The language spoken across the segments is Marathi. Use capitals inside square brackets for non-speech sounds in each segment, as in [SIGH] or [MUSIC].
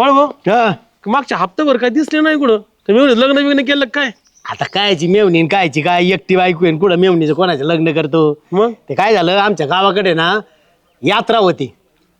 पळ भाऊ? हा. मागच्या हप्ताभर काय दिसले नाही कुठं? तर मी म्हणलं, लग्न बिग्न केलं का काय? आता कायची मेवणी कायची काय? एकटी बायको आहे कुठं मेवणीचं कोणाचं लग्न करतो? मग? ते काय झालं? आमच्या गावाकडे ना यात्रा होती.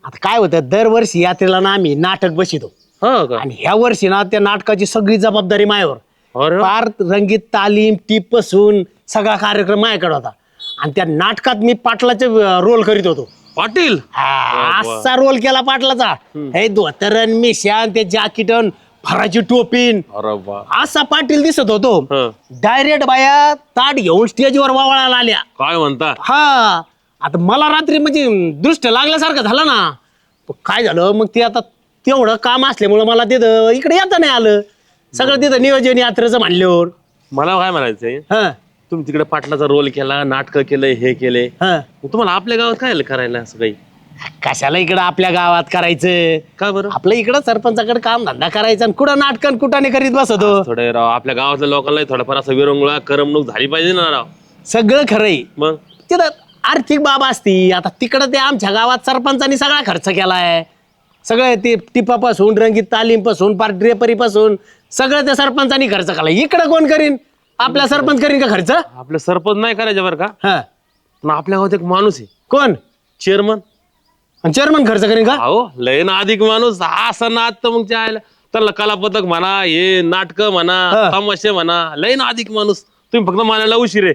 आता काय होतं? दरवर्षी यात्रेला ना आम्ही नाटक बसितो. हा का? आणि ह्या वर्षी ना त्या नाटकाची सगळी जबाबदारी मायावर. अरे वा. फार रंगीत तालीम टीपपासून सगळा कार्यक्रम माझ्याकडे होता. आणि त्या नाटकात मी पाटलाचे रोल करीत होतो. पाटील? हा, असा रोल केला पाटलाचा. हे धोतरन मिशान ते जॅकेटन फराची टोपीन. अरे वा. असा पाटील दिसत होतो. हं. डायरेक्ट बाया ताट घेऊन स्टेजवर वावळायला आल्या. काय म्हणता? हा. आता मला रात्री म्हणजे दृष्ट लागल्यासारखं झालं ना. काय झालं? मग ते आता तेवढं काम असल्यामुळं मला तिथं इकडे येता नाही आलं. सगळं तिथं नियोजन यात्रेचं म्हणल्यावर. मला काय म्हणायचंय? हा. तुम्ही तिकडे पाटलाचा रोल केला नाटक केलंय हे केले. हा. तुम्हाला आपल्या गावात काय करायला असं काही? कशाला इकडं आपल्या गावात करायचं? का बरं? आपलं इकडं सरपंचाकडे काम धंदा करायचा आणि कुठं नाटकन कुठाने करीत बसतो थोडे राव आपल्या गावातल्या लोकांना थोडंफार असं विरंगुळा करमणूक झाली पाहिजे ना राव. सगळं खरंय. मग? तिथं आर्थिक बाब असती. आता तिकडं ते आमच्या गावात सरपंचानी सगळा खर्च केलाय. सगळं ते टिपापासून रंगीत तालीमपासून पार ड्रेपरीपासून सगळं त्या सरपंचानी खर्च केला इकडं कोण करीन? आपला सरपंच करीन का खर्च? आपलं सरपंच नाही करायचे बरं का? हा. पण आपल्या गावात एक माणूस आहे. कोण? चेअरमन चेअरमन खर्च करीन का? अहो लय ना अधिक माणूस. हा असा नाद तर मग त्या त्याला कलापथक म्हणा हे नाटक म्हणा हा. तमाशे म्हणा लय ना अधिक माणूस. तुम्ही फक्त मानायला उशीर आहे.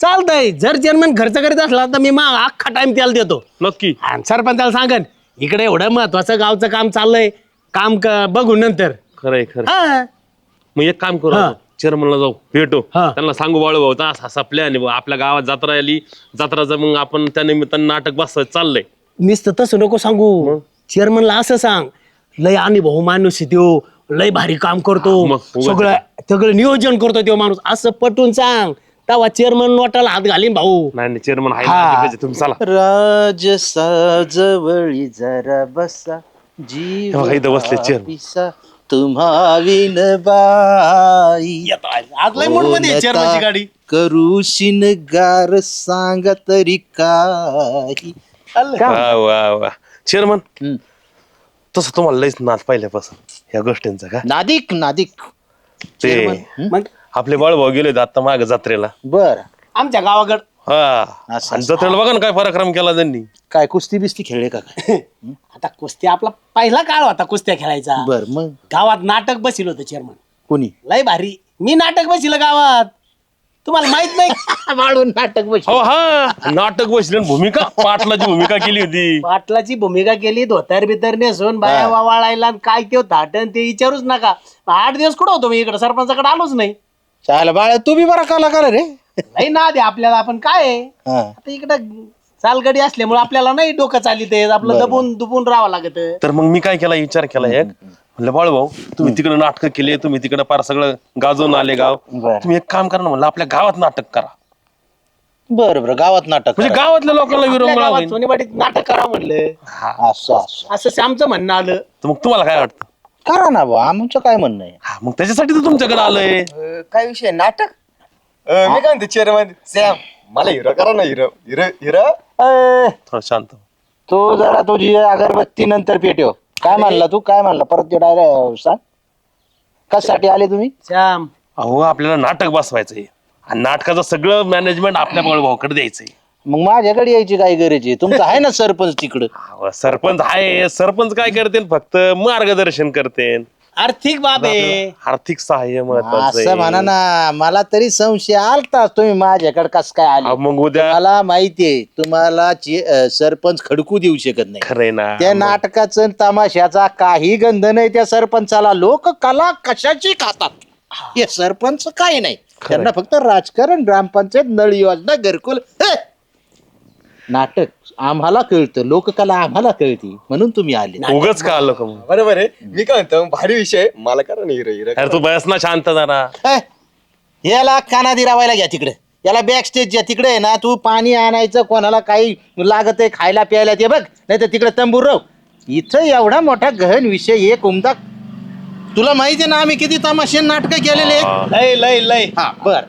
चालतंय. जर चेअरमन खर्च करीत असला तर मी मग अख्खा टाइम त्याला देतो. नक्की. आणि सरपंचाला सांगन इकडे एवढं महत्वाचं गावचं काम चाललंय. काम क- बघू नंतर. खरंय खरं हा. मग एक काम करू हा. चेअरमनला जाऊ भेटू. हा. त्यांना सांगू बाळू भाऊ असा असा प्लॅन आहे आपल्या गावात जत्रा आली. जत्राचं मग आपण त्या निमित्तानं नाटक बस चाललंय. नुसतं तसं नको सांगू. चेअरमनला असं सांग लय आणि भाऊ माणूस आहे त्यो लय भारी काम करतो. मग उगाच. सगळं सगळं नियोजन करतो तो माणूस. असं पटून सांग. तेव्हा चेअरमन नोटाला हात घालीन भाऊ. नाही नाही चेअरमन आहे हा. ना, अधिकाचे. तुम्ही चला. राजसा जवळी जरा बसा हे बघा, इथं बसले. पिसा. तुम्हा विन बाई आज लय मूडमध्ये आहे ची गाडी. करू शिनगार सांगा तरी काही. वा वा वा. चेअरमन. तसं तुम्हाला लयच नाद पहिल्यापासून ह्या गोष्टींचा का? नादिक नादिक. ते मग आपले बाळूभाऊ गेले आता माग जत्रेला. बर. आमच्या गावाकडं हा. असं- आणि जत्रेला बघा ना काय पराक्रम केला त्यांनी. काय कुस्ती बिस्ती खेळले का काय? आता कुस्ती आपला पहिला काळ होता कुस्त्या खेळायचा. बर मग? गावात नाटक बसिल होतं चेअरमन कोणी? लय भारी. मी नाटक बसिल गावात. तुम्हाला माहीत नाही? [LAUGHS] वाढून नाटक बस हो हा. नाटक बसले भूमिका पाटलाची भूमिका केली होती. पाटलाची भूमिका केली धोतर बितर नेसून बाया वावाळायला आणि काय ते धाटन ते विचारूच नका. आठ दिवस कुठं होतो मी इकडे? सरपंचाकडे आलोच नाही. चाल बाळा तू बी बरा कलाकार रे. नाही ना दे आपल्याला. आपण काय आहे? हा. आता इकडं चालगडी असल्यामुळे आपल्याला नाही डोकं चालित आपलं दबून दुबून राहावं लागत तर मग मी काय केला? विचार केला एक. म्हणलं बाळूभाऊ तुम्ही तिकडे नाटक केले तुम्ही तिकडे पार सगळं गाजवून आले गाव. तुम्ही एक काम करा ना म्हणलं आपल्या गावात नाटक करा. बर बर. गावात नाटक म्हणजे करा. गावातल्या लोकांना विरंगुळा होईल सोनेवाडीत नाटक करा म्हणलं. असं असं. असं श्यामचं म्हणणं आलं. तर मग तुम्हाला काय वाटतं? करा ना भाऊ आमचं काय म्हणणं आहे? हा मग त्याच्यासाठी तर तुमच्याकडे आलोय. काय विषय? नाटक? अं, मी काय म्हणते चेअरमन सॅम मला हिरो करा ना हिरो हिरो हिरो अय, थोडं शांत तू जरा तुझी अगरबत्ती नंतर पेटव. काय म्हणला तू? काय म्हणला? परत ते डायरेक्ट सांग. कशासाठी आले तुम्ही? श्याम. अहो आपल्याला नाटक बसवायचंय. आणि नाटकाचं सगळं मॅनेजमेंट आपल्या बाळूभाऊकडे द्यायचंय. मग माझ्याकडे यायची काय गरज आहे? तुमचं आहे ना सरपंच तिकडं? अहो, सरपंच आहे. सरपंच काय करते? फक्त मार्गदर्शन करते. आर्थिक बाब आहे. आर्थिक सहाय्य महत्वाचं असं म्हणा आहे. ना मला तरी संशय आलताच तुम्ही माझ्याकडे कस काय अहो, आले मग उद्या मला माहितीये तुम्हाला चे- अं, सरपंच खडकू देऊ शकत नाही. खरंय ना त्या नाटकाचं आणि तमाशाचा काही गंध नाही त्या सरपंचाला. लोक कला कशाची खातात? हे सरपंच काही नाही. त्यांना फक्त राजकारण ग्रामपंचायत नळ योजना घरकुल हे! नाटक आम्हाला कळतं लोककला आम्हाला कळती म्हणून तुम्ही आले. उगच का आलं का मग? बरोबर आहे. मी काय म्हणतो भारी विषय मला करा ना हिरो हिरो अरे तू बस ना शांत जरा! याला कानादी रावायला घ्या तिकडे. याला बॅक स्टेजच्या तिकडे आहे ना तू पाणी आणायचं कोणाला काही लागत आहे खायला प्यायला ते बघ. नाही तर तिकडे तंबूर राव. इथं एवढा मोठा गहन विषय एक उमदा तुला माहिती आहे ना आम्ही किती तमाशे नाटक केलेले आहेत? लय लय लय. हा बर.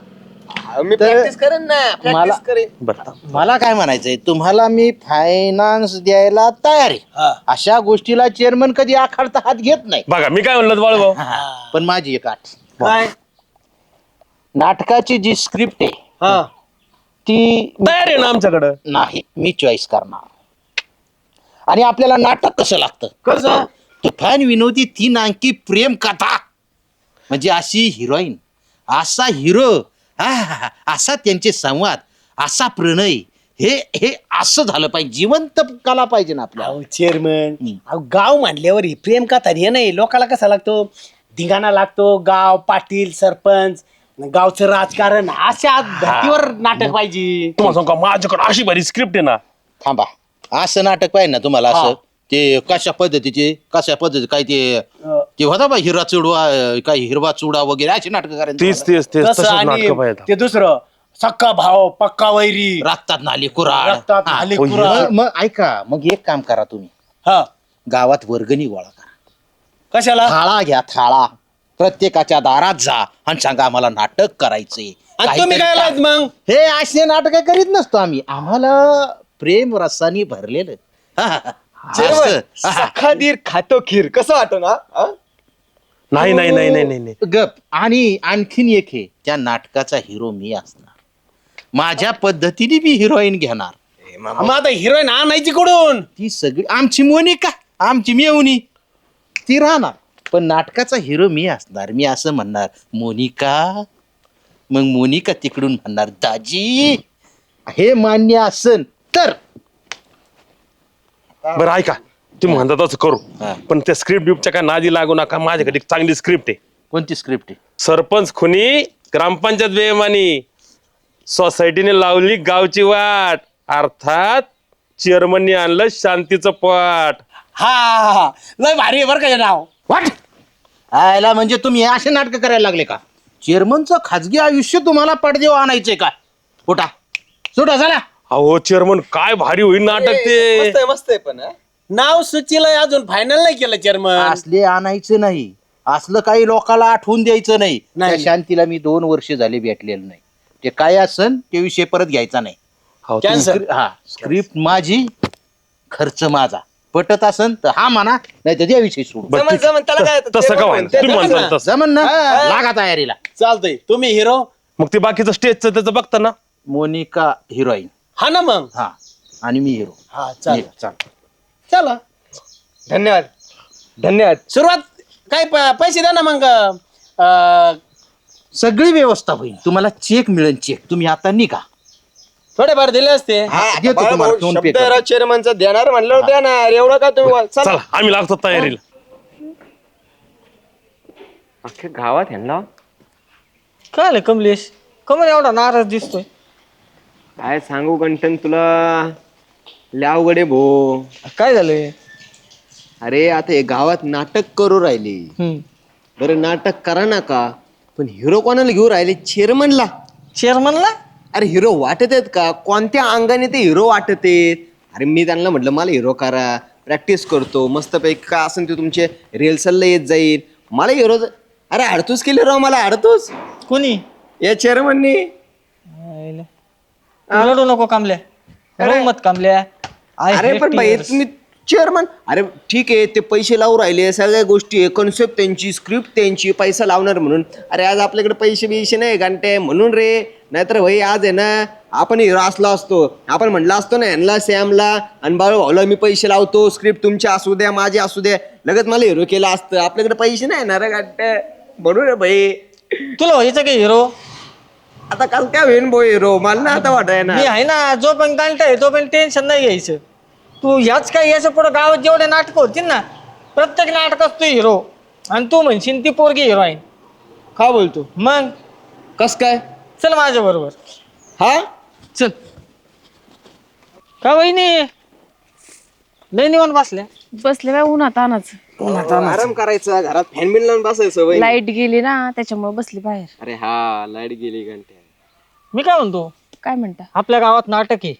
मी तर प्रॅक्टिस करेन ना मला- प्रॅक्टिस करेन. बरं मला काय म्हणायचंय तुम्हाला मी फायनान्स द्यायला तयार आहे. अशा गोष्टीला चेअरमन कधी आखाडता हात घेत नाही. बघा मी काय म्हणलं बाळू भाऊ पण माझी एक आठ. काय? नाटकाची जी स्क्रिप्ट आहे हा. ती तयार आहे ना आमच्याकडं? नाही मी चॉईस करणार. आणि आपल्याला नाटक कसं लागतं? कसं? तुफान विनोदी तीन अंकी प्रेम कथा. म्हणजे अशी हिरोईन असा हिरो हा असा त्यांचे संवाद असा प्रणय हे हे असं झालं पाहिजे. जिवंत कला पाहिजे ना आपल्याला. अहो चेअरमन हम्म. अहो गाव म्हणल्यावर ही प्रेम कथा हे नाही लोकाला कसा लागतो? धिंगाणा लागतो गाव पाटील सरपंच गावचं राजकारण अशा धर्तीवर नाटक पाहिजे. तुम्हाला सांगू का माझ्याकडे अशी भारी स्क्रिप्ट आहे ना. थांबा. असं नाटक पाहिजे ना तुम्हाला. असं? ते कशा पद्धतीचे कशा पद्धती काय ते ते होता बा हिरा चुडवा काय हिरवा चुडा वगैरे अशी नाटक करायची तेच तेच तेच तसं तसंच आणि नाटकं पाहिजे ते दुसरं सक्का भाव पक्का वैरी. रक्तात नाली कुराड रक्तात हा. कुऱ्हाड. मग मग ऐका मग एक काम करा तुम्ही. हा. गावात वर्गणी गोळा करा. कशाला? थाळा घ्या थाळा. प्रत्येकाच्या दारात जा आणि सांगा आम्हाला नाटक करायचंय. आणि तुम्ही काय लाज मग? हे असे नाटक करीत नसतो आम्ही. आम्हाला प्रेम रसानी भरलेलं. हा, हा, हा. असं. सखादीर खातो खीर. कसं वाटत ना? हा? नाही नाही नाही नाही नाही नाही. गप. आणि आणखीन एक हे त्या नाटकाचा हिरो मी असणार. माझ्या पद्धतीने मी हिरोईन घेणार. मग आता हिरोईन आणायची कुठून? ती सगळी आमची मोनिका आमची मेवणी ती राहणार. पण नाटकाचा हिरो मी असणार. मी असं म्हणणार मोनिका मग मोनिका तिकडून म्हणणार दाजी हे मान्य असन तर बरं ऐका. तुम्ही म्हणता तसं करू. हा. पण त्या स्क्रिप्ट बिप्टच्या काय नादी लागू नका. माझ्याकडे एक चांगली स्क्रिप्ट आहे. कोणती स्क्रिप्ट आहे? सरपंच खुनी ग्रामपंचायत बेमानी सोसायटीने लावली गावची वाट. अर्थात चेअरमननी आणलं शांतीचं पाठ. हा हा, हा. लय भारी आहे बरं का हे नाव. वाट आयला म्हणजे तुम्ही असे नाटक करायला लागले का? चेअरमनचं खाजगी आयुष्य तुम्हाला पडदेव आणायचंय का? उठा. सुटा चला. अहो चेअरमन काय भारी होईल नाटक ते. मस्त आहे पण हा? नाव सुचीला अजून फायनल नाही केलं चेअरमन असले आणायचं नाही. असलं काही लोकाला आठवून द्यायचं नाही. नाही. त्या शांतीला मी दोन वर्ष झाले भेटलेलं नाही. ते काय असन ते विषय परत घ्यायचा नाही. अहो, तुम्ही- हा स्क्रिप्ट माझी खर्च माझा. पटत असन तर हा म्हणा नाही तर विषय सोडू. बरं, जमन ठीक. जमन त्याला काय त- तसं का व्हायना? ते तुम्ही जमन म्हणता ना. तसं. जमन ना? लागा तयारीला. चालतंय. तुम्ही हिरो मग ते बाकीचं स्टेजचं त्याचं बघता ना. मोनिका हिरोईन. हा ना मग? हा. आणि मी हिरो. हा चालेल. चाल चला. धन्यवाद. धन्यवाद. सुरुवात काय प- पैसे द्या ना मग अं, सगळी व्यवस्था होईल तुम्हाला चेक मिळेल चेक तुम्ही आता निघा. थोडेफार दिले असते. हा, देतो बाळा तुम्हाला. भाऊ, फोन पे शब्द करतो. राव चेअरमनचा देणार म्हणलं देणार एवढं का तुम्ही चला. आम्ही लागतो तयारीला. अख्ख्या गावात ह्यांना? काय आलं कमलेश? कमल एवढा नाराज दिसतोय. काय सांगू कंटन तुला? लय अवघड आहे भो. काय झालंय? अरे आता हे गावात नाटक करू राहिले. बरं नाटक करा ना का पण हिरो कोणाला घेऊ राहिले? चेअरमनला. चेअरमनला? अरे हिरो वाटत आहेत का? कोणत्या अंगाने ते हिरो वाटत आहेत? अरे मी त्यांना म्हटलं मला हिरो करा प्रॅक्टिस करतो मस्तपैकी काय असेल ते तुमचे रिहर्सलला येत जाईल. मला हिरो अरे अडतूस केली राव मला अडतूस कोणी? या चेअरमननी. तू रडू नको कामल्या. रडू मत कामल्या. I अरे hate पण भाई tears. तुम्ही चेअरमन अरे ठीक आहे ते पैसे लावून राहिले. सगळ्या गोष्टी आहे. कन्सेप्ट त्यांची स्क्रिप्ट त्यांची पैसा लावणार म्हणून. अरे आज आपल्याकडे पैसे बिशे नाही घंटे म्हणून रे. नाहीतर भाई आज आहे ना आपण हिरो असलो असतो. आपण म्हणलं असतो ना यांना सॅमला आणि बाळू भाऊला मी पैसे लावतो. स्क्रिप्ट तुमचे असू द्या माझे असू द्या. लगेच मला हिरो केलं असतं. आपल्याकडे पैसे नाही ना रे घंटे. म्हणून रे भाई. तुला व्हायचं काय हिरो आता काल काय होईन भाऊ हिरो मला ना आता वाटाय ना मी आहे ना जो पण कांटा आहे तो पण टेन्शन नाही घ्यायचं. तू ह्याच काय याच्यापुढे गावात जेवढे नाटक होतील ना प्रत्येक नाटकात तू हिरो आणि तू म्हणशील ती पोरगी हिरोईन का बोलतो? मग? कस काय? चल माझ्या बरोबर. हा? चल. का वहिनी लय निवांत बसल्या. बसले बाय उन्हात तानाच आराम करायचा घरात फॅन बिन लावून बसायचं. लाइट गेली ना त्याच्यामुळे बसली बाहेर. अरे हा लाइट गेली घंटे मी काय म्हणतो? काय म्हणता? आपल्या गावात नाटक आहे.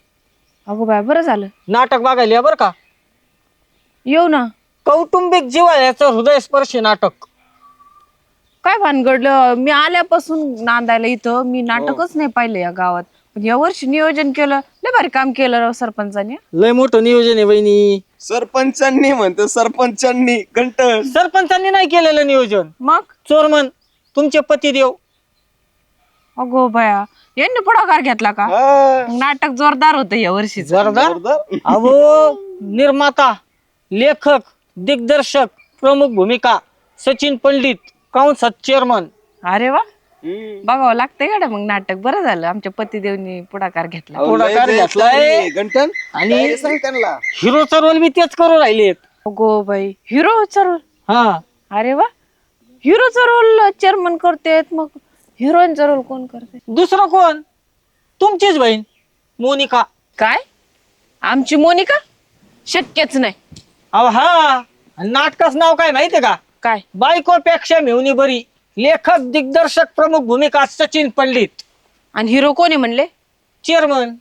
अगो बाय बरं झालं. नाटक बघायला या बरं का? येऊ ना. कौटुंबिक जिव्हाळ्याचं हृदयस्पर्शी नाटक. काय भानगडलं मी आल्यापासून नांदायला इथं. मी नाटकच नाही पाहिलं या गावात. पण या वर्षी नियोजन केलं. लय भारी काम केलं राव सरपंचाने. लय मोठं नियोजन आहे बहिणी सरपंचांनी म्हणतो सरपंचांनी घंट सरपंचांनी नाही केलेलं नियोजन. मग? चोरमन तुमचे पतिदेव अगो बया यांनी पुढाकार घेतला का? मग नाटक जोरदार होतं या वर्षी जोरदार? अहो निर्माता लेखक दिग्दर्शक प्रमुख भूमिका सचिन पंडित काउन्सात चेअरमन अरे वा. बघावं लागतंय का मग नाटक बरं झालं. आमच्या पतिदेवनी पुढाकार घेतला. पुढाकार घेतलाय. घंटन आणि सांग त्यांना? हिरोचा रोल मी तेच करू राहिलेत. अगो बाई हिरोचा रोल हा. अरे वा. हिरोचा रोल चेअरमन करतेत मग हिरोईनचा रोल कोण करते? दुसरं कोण? तुमचीच बहीण मोनिका. काय? आमची मोनिका? शक्यच नाही. अहो हा. आणि नाटकाचं नाव काय माहितीये का? काय? बायकोपेक्षा मेवणी बरी लेखक दिग्दर्शक प्रमुख भूमिका सचिन पंडित. आणि हिरो कोणी म्हणले? चेअरमन.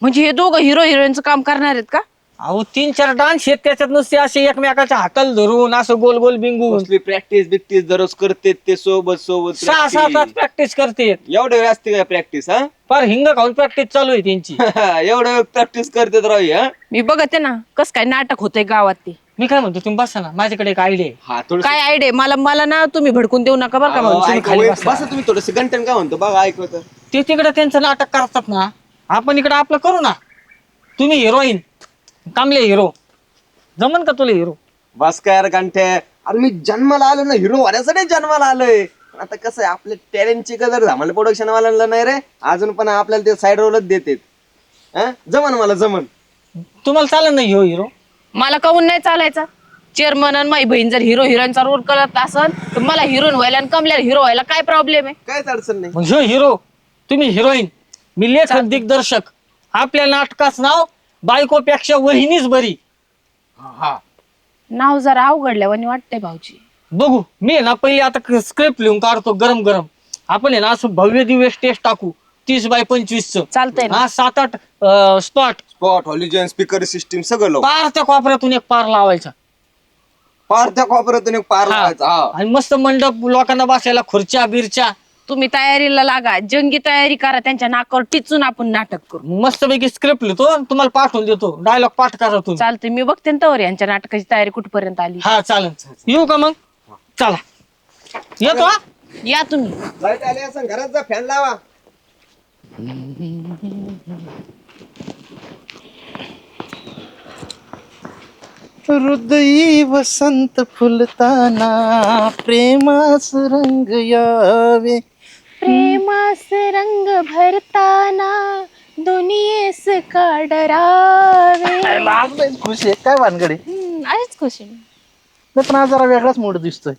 म्हणजे हे दोघं हिरो हिरोईनचं काम करणार आहेत का? अहो तीन चार डान्स आहेत त्याच्यात नुसते असे एकमेकाच्या हाताला धरून असं गोल गोल बिंगून. कसली प्रॅक्टिस बिक्टिस दररोज करते ते सोबत सोबत सहा सहा तास प्रॅक्टिस करते एवढे वेळ असते काय प्रॅक्टिस हा? [LAUGHS] फार हिंग खाऊन प्रॅक्टिस चालू आहे त्यांची. एवढं वेळ प्रॅक्टिस करते राही हा मी बघते ना कस काय नाटक होतंय गावात ते. मी काय म्हणतो तुम्ही बसा ना माझ्याकडे एक आयडिया आहे. हा काय आयडिया मला मला ना तुम्ही भडकून देऊ नका बरं का म्हणून तुम्ही खाली बसा. बसा. तुम्ही थोडस घंटन काय म्हणतो बघा ऐकवत ते तिकडे त्यांचं नाटक करतात ना आपण इकडे आपलं करू ना. तुम्ही हिरोईन कामले हिरो. जमन का तुला हिरो? बस काय यार घंटे अरे मी जन्माला आलो ना हिरो होण्यासाठी जन्माला आलोय. पण आता कसं आहे आपल्या टॅलेंटची कदर झामाला प्रोडक्शन वाल्यांना नाही रे. अजून पण आपल्याला ते साईड रोलच देतात. हा? जमन मला जमन. तुम्हाला चालेल ना ह्यो हिरो? मला काहून नाही चालायचा? चेअरमन आणि माझी बहीण जर हिरो हिरोईनचा रोल करत असन तर मला हिरोईन व्हायला आणि कमल्या हिरो व्हायला काय प्रॉब्लेम आहे? कायच अडचण नाही. मग ह्यो हिरो तुम्ही हिरोईन मी लेखक दिग्दर्शक. आपल्या नाटकाचं नाव बायकोपेक्षा वहिनीच बरी. नाव जरा अवघडल्यावानी वाटतंय भाऊजी. बघू मी आहे ना पहिले आता स्क्रिप्ट लिहून काढतो गरम गरम आपण आहे ना असं भव्य दिव्य स्टेज टाकू तीस बाय पंचवीस च चालतंय ना. हा सात आठ spot spot halogen speaker system सगळं लावू. पार त्या कोपऱ्यातून एक पार लावायचा. पार त्या कोपऱ्यातून एक पार लावायचा हा. आणि मस्त मंडप लोकांना बसायला खुर्च्या बिरच्या. तुम्ही तयारीला लागा जंगी तयारी करा त्यांच्या नाकावर टिचून आपण नाटक करू. मस्तपैकी स्क्रिप्ट लिहितो आणि तुम्हाला पाठवून देतो. डायलॉग पाठ करा तुम्ही. चालतंय मी बघते ना तवर यांच्या नाटकाची तयारी कुठपर्यंत आली. हा चालेल येऊ का मग? चला. येतो हा? या तुम्ही. लाइट आली असं घरात जा फॅन लावा. हृदयी वसंत फुलताना प्रेमास रंग यावे. प्रेमास रंग भरताना दुनियेस का डरावे खुश आहे. काय भानगडे? आहेच खुश आहे. पण आज जरा वेगळाच मूड दिसतोय.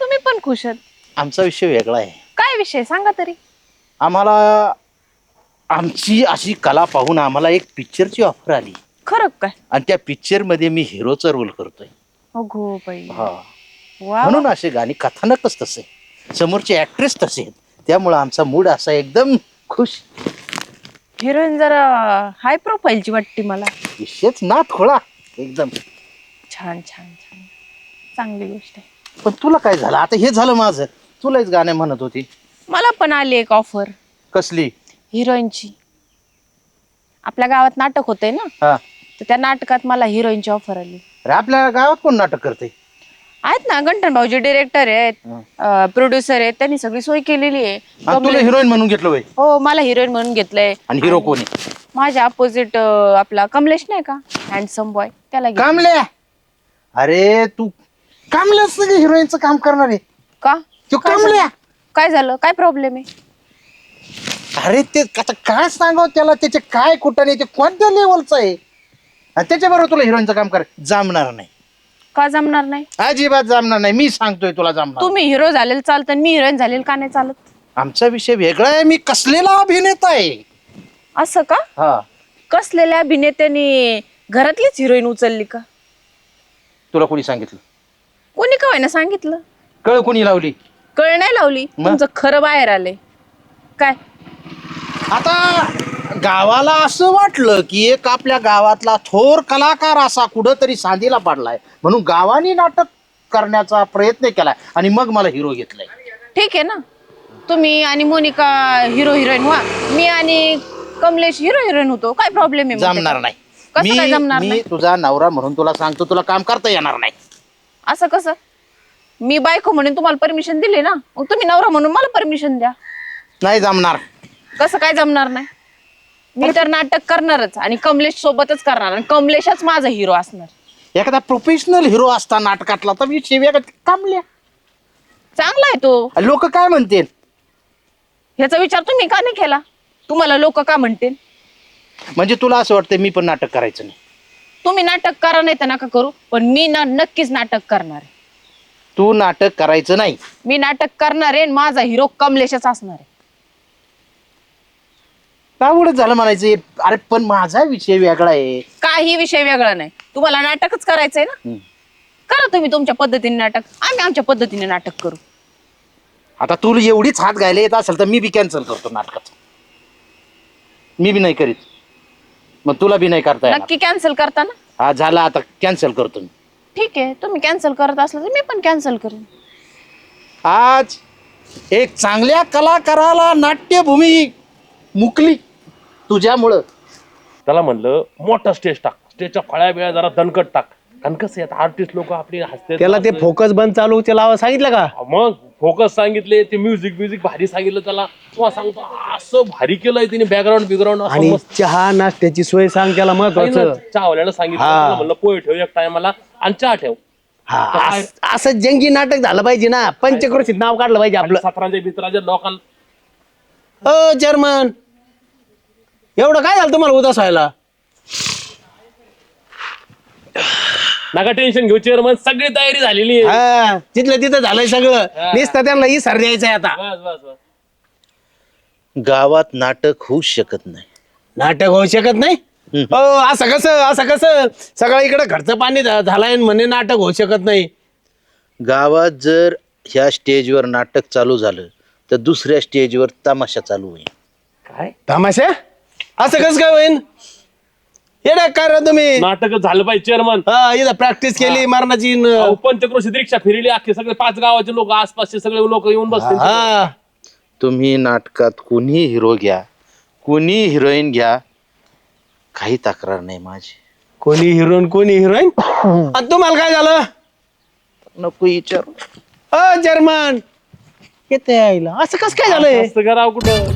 तुम्ही पण खुश आहात? आमचा विषय वेगळा आहे. काय विषय? सांगा तरी. आम्हाला आमची अशी कला पाहून आम्हाला एक पिक्चरची ऑफर आली. खरं काय? आणि त्या पिक्चरमध्ये मी हिरोचा रोल करतोय. अगो बाई. हा. वा म्हणून असे गाणी कथानकच तसे. समोरचे ऍक्ट्रेस तसे आहेत. त्यामुळं आमचा मूड असा एकदम खुश. हिरोईन जरा हाय प्रोफाईलची वाटते मला. विषयच ना थोडा एकदम. छान छान छान. चांगली गोष्ट आहे. पण तुला काय झालं? आता हे झालं माझं. तुलाच गाणे म्हणत होती. मला पण आली एक ऑफर कसली? हिरोईनची. आपल्या गावात नाटक होतंय ना? हा. तर त्या नाटकात मला हिरोईनची ऑफर आली. अरे आपल्या गावात कोण नाटक करते आहेत ना गंठन भाऊजी डिरेक्टर आहेत प्रोड्युसर आहेत त्यांनी सगळी सोय केलेली आहे. तुला हिरोईन म्हणून घेतलं वय हो मला हिरोईन म्हणून घेतलंय. आणि हिरो कोण आहे? माझ्या अपोजिट आपला कमलेश नाही का? हँडसम बॉय त्याला घेतलं. कामल्या! अरे तू कामल्या सगळं हिरोईनचं काम करणार आहे. का? तो काय कामल्या! झालं? काय झालं? काय प्रॉब्लेम आहे? अरे ते आता काय सांगाव त्याला? त्याचे काय कुठं नाही ते कोणत्या लेवलचं आहे? आणि त्याच्याबरोबर तुला हिरोईनचं काम कर. जमणार नाही. का जमणार नाही? अजिबात जमणार नाही. मी सांगतोय तुला जमणार. तुम्ही हिरो झालेलं चालतं आणि मी हिरोईन झालेलं का नाही चालत? आमचा विषय वेगळा आहे. मी कसलेला अभिनेता आहे? असं का? हा. कसलेल्या अभिनेत्याने घरातलीच हिरोईन उचलली का? तुला कोणी सांगितलं? कोणी का ना सांगितलं? कळ कोणी लावली? कळ नाही लावली. मग? तुमचं खरं बाहेर आलंय. काय? आता गावाला असं वाटलं की एक आपल्या गावातला थोर कलाकार असा कुठंतरी सांधीला पडलाय. म्हणून गावाने नाटक करण्याचा प्रयत्न केलाय आणि मग मला हिरो घेतलाय. ठीक आहे ना? तुम्ही आणि मोनिका हिरो हिरोईन व्हा. मी आणि कमलेश हिरो हिरोईन होतो. काय प्रॉब्लेम आहे मग जमणार त्याच्यात? नाही. कसं काय जमणार मी नाही? मी तुझा नवरा म्हणून तुला सांगतो तुला काम करता येणार नाही. असं कसं? मी बायको म्हणून तुम्हाला परमिशन दिली ना? मग तुम्ही नवरा म्हणून मला परमिशन द्या. नाही जमणार. कसं काय जमणार नाही? मी तर नाटक करणारच आणि कमलेश सोबतच करणार आणि कमलेशच माझा हिरो असणार. एखादा प्रोफेशनल हिरो असता नाटकातला तर मी शिव्या कामल्या. चांगला आहे तो. लोक काय म्हणतील? ह्याचा विचार तुम्ही का नाही केला? तुम्हाला लोक का म्हणतील? म्हणजे तुला असं वाटतं मी पण नाटक करायचं नाही. तुम्ही नाटक करा नाही तर नका करू पण मी ना नक्कीच नाटक करणार आहे. तू नाटक करायचं नाही. मी नाटक करणार आहे आणि माझा हिरो कमलेशच असणार आहे. आवडच झालं म्हणायचं? अरे पण माझा विषय वेगळा आहे. काही विषय वेगळा नाही. तुम्हाला नाटकच करायचंय ना? करा तुम्ही तुमच्या पद्धतीने नाटक. आम्ही आमच्या पद्धतीने नाटक करू. आता तुला एवढीच हात घायला येत असेल तर मी बी कॅन्सल करतो नाटकाचं मी बी नाही करीत. मग तुला बी नाही करता येणार. नक्की कॅन्सल करता ना? हा झाला आता. कॅन्सल करतो मी. ठीक आहे. तुम्ही कॅन्सल करत असलं तर मी पण कॅन्सल करेन. आज एक चांगल्या कलाकाराला नाट्यभूमी मुकली. तुझ्यामुळं. त्याला म्हणलं मोठा स्टेज टाक. स्टेजच्या फळ्या बिळ्या जरा दणकट टाक. कारण कसं आहे आर्टिस्ट लोक आपली हसते त्याला ते फोकस बंद चालू ते लावा सांगितलं का? मग फोकस सांगितले ते म्युझिक म्युझिक भारी सांगितलं त्याला. तुम्हाला सांगतो असं भारी केलंय तिने बॅकग्राऊंड बिग्राऊंड असं आणि चहा नाश्त्याची सोय सांग त्याला महत्वाचं. चहावाल्याला सांगितलं. हा. त्याला म्हणलं पोहे ठेव एक टायमाला आणि चहा ठेव. हा अस- असं जंगी नाटक झालं पाहिजे ना. पंचक्रोशीत नाव काढलं पाहिजे आपलं. सतराच्या मित्राच्या लोकांना अ जर्मन. एवढं काय झालं तुम्हाला उदास व्हायला? नका टेन्शन घेऊ चेअरमन सगळी तयारी झालेली आहे. हा तिथलं तिथं झालंय सगळं. नुसतं त्यांना इसर द्यायचंय आता. बस बस बस. गावात नाटक होऊ शकत नाही. नाटक होऊ शकत नाही? अ, असं कसं असं कसं? सगळं इकडे घरचं पाणी झा- झालंय आणि म्हणे नाटक होऊ शकत नाही. गावात जर ह्या स्टेजवर नाटक चालू झालं तर दुसऱ्या स्टेजवर तमाशा चालू होईल. काय? तमाशा? असं कसं काय होईन? येडा काय रे तुम्ही. नाटकच झालं पाहिजे चेअरमन हा, इथं प्रॅक्टिस केली मारण्याची न- पंचक्रोशीत रिक्षा फिरली अख्खे सगळे पाच गावाचे लोक आसपासचे सगळे लोक येऊन बसले हा. तुम्ही नाटकात कोणी हिरो घ्या कोणी हिरोईन घ्या काही तक्रार नाही माझी. कोणी हिरोईन कोणी हिरोईन? आणि तुम्हाला काय झालं? नको विचारू. अ जर्मन! येते यायला असं कसं काय झालंय? असं करावं कुठं?